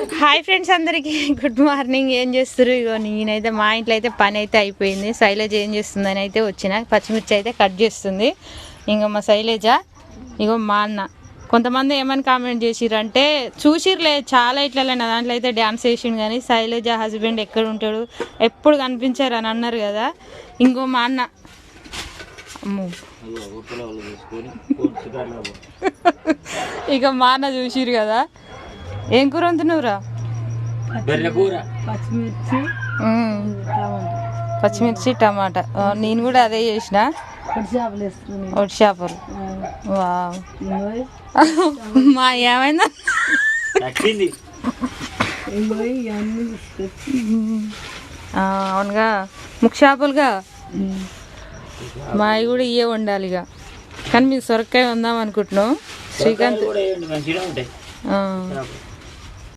Hi friends అందరికీ. Good morning ఏం చేస్తారు ఇగో నేనైతే మా ఇంట్లో అయితే పని అయితే అయిపోయింది. శైలజ ఏం చేస్తుందని అయితే వచ్చిన. పచ్చిమిర్చి అయితే కట్ చేస్తుంది. ఇంకా మా శైలజ ఇగో మా అన్న. కొంతమంది ఏమని కామెంట్ చేసిరంటే చూసిర్లే చాలా ఇట్లా నా దాంట్లో అయితే డ్యాన్స్ వేసిండు కానీ శైలజ హస్బెండ్ ఎక్కడ ఉంటాడు? ఎప్పుడు కనిపించారు? అని అన్నారు కదా. ఇంకో మా అన్న. ఇక మా అన్న చూసిరు కదా. ఏం కూర బెర్రకూర. పచ్చిమిర్చి. పచ్చిమిర్చి టమాటా. నేను కూడా అదే చేసిన. పొడి చేపలు మా ఏమైందా? ఆ, అవునుగా. ముక్ చేపలుగా? మావి కూడా ఇవే ఉండాలి ఇక కానీ మీరు సొరకాయ ఉందాం అనుకుంటున్నాం. శ్రీకాంత్